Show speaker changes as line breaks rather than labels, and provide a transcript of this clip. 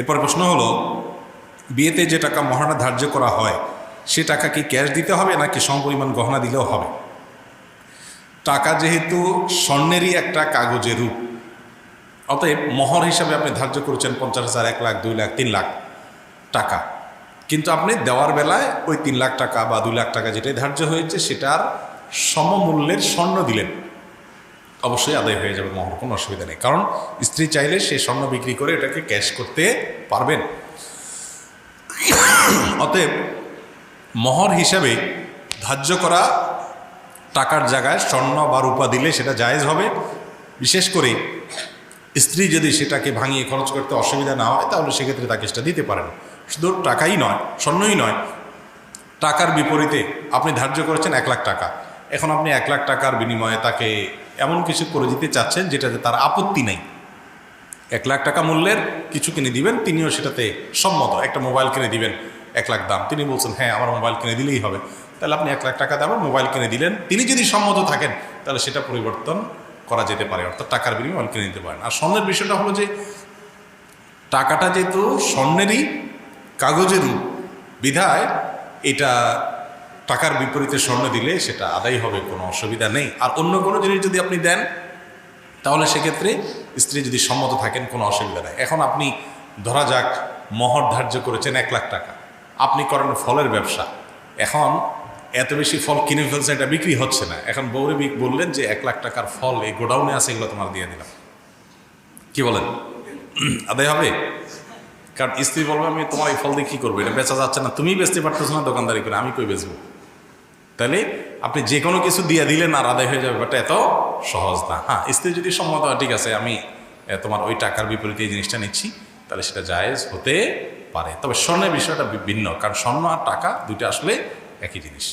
এরপর প্রশ্ন হলো, বিয়েতে যে টাকা মহারণা ধার্য করা হয়, সে টাকা কি ক্যাশ দিতে হবে নাকি সমপরিমাণ গহনা দিলেও হবে? টাকা যেহেতু স্বর্ণেরই একটা কাগজের রূপ, অতএব মহর হিসাবে আপনি ধার্য করেছেন পঞ্চাশ হাজার, এক লাখ, দুই লাখ, তিন লাখ টাকা। কিন্তু আপনি দেওয়ার বেলায় ওই তিন লাখ টাকা বা দুই লাখ টাকা যেটাই ধার্য হয়েছে, সেটার সমমূল্যের স্বর্ণ দিলেন। অবশ্যই আদায় হয়ে যাবে, মহর, কোনো অসুবিধা নেই। কারণ স্ত্রী চাইলে সে স্বর্ণ বিক্রি করে এটাকে ক্যাশ করতে পারবেন। অতএব মহর হিসাবে ধার্য করা টাকার জায়গায় স্বর্ণ বা রূপা দিলে সেটা জায়েজ হবে। বিশেষ করে স্ত্রী যদি সেটাকে ভাঙিয়ে খরচ করতে অসুবিধা না হয়, তাহলে সেক্ষেত্রে তাকে সেটা দিতে পারেন। শুধু টাকাই নয়, স্বর্ণই নয়, টাকার বিপরীতে আপনি ধার্য করেছেন এক লাখ টাকা। এখন আপনি এক লাখ টাকার বিনিময়ে তাকে এমন কিছু করে দিতে চাচ্ছেন যেটাতে তার আপত্তি নেই। এক লাখ টাকা মূল্যের কিছু কিনে দিবেন, তিনিও সেটাতে সম্মত। একটা মোবাইল কিনে দিবেন, এক লাখ দাম। তিনি বলছেন হ্যাঁ আমার মোবাইল কিনে দিলেই হবে। তাহলে আপনি এক লাখ টাকা দেবেন মোবাইল কিনে দিলেন, তিনি যদি সম্মত থাকেন, তাহলে সেটা পরিবর্তন করা যেতে পারে, অর্থাৎ টাকার বিনিময়ে মোবাইল কিনে দিতে পারেন। আর স্বর্ণের বিষয়টা হলো যে, টাকাটা যেহেতু স্বর্ণেরই কাগজের বিধায়, এটা টাকার বিপরীতে স্বর্ণ দিলে সেটা আদায় হবে, কোনো অসুবিধা নেই। আর অন্য কোনো জিনিস যদি আপনি দেন, তাহলে সেক্ষেত্রে স্ত্রী যদি সম্মত থাকেন, কোনো অসুবিধা নেই। এখন আপনি ধরা যাক, মহর ধার্য করেছেন এক লাখ টাকা। আপনি করেন ফলের ব্যবসা। এখন এত বেশি ফল কিনে ফেলছে, এটা বিক্রি হচ্ছে না। এখন বৌরে বললেন যে এক লাখ টাকার ফল, এই গোডাউনে আছে, এগুলো তোমার দিয়ে দিলাম। কি বলেন? আদায় হবে? কারণ স্ত্রী বলবে, আমি তোমার এই ফল দিয়ে কী করব? এটা বেচা যাচ্ছে না। তুমি বেচতে পারতেছো না দোকানদারি করে, আমি কই বেচবো? তাহলে আপনি যে কোনো কিছু দিয়ে দিলেন আর আদায় হয়ে যাবে ব্যাপারটা এত সহজ না। হ্যাঁ স্ত্রী যদি সম্মত হয়, ঠিক আছে, আমি তোমার ওই টাকার বিপরীতে এই জিনিসটা নিচ্ছি, তাহলে সেটা জায়েজ হতে পারে। তবে স্বর্ণের বিষয়টা ভিন্ন, কারণ স্বর্ণ আর টাকা দুইটা আসলে একই জিনিস।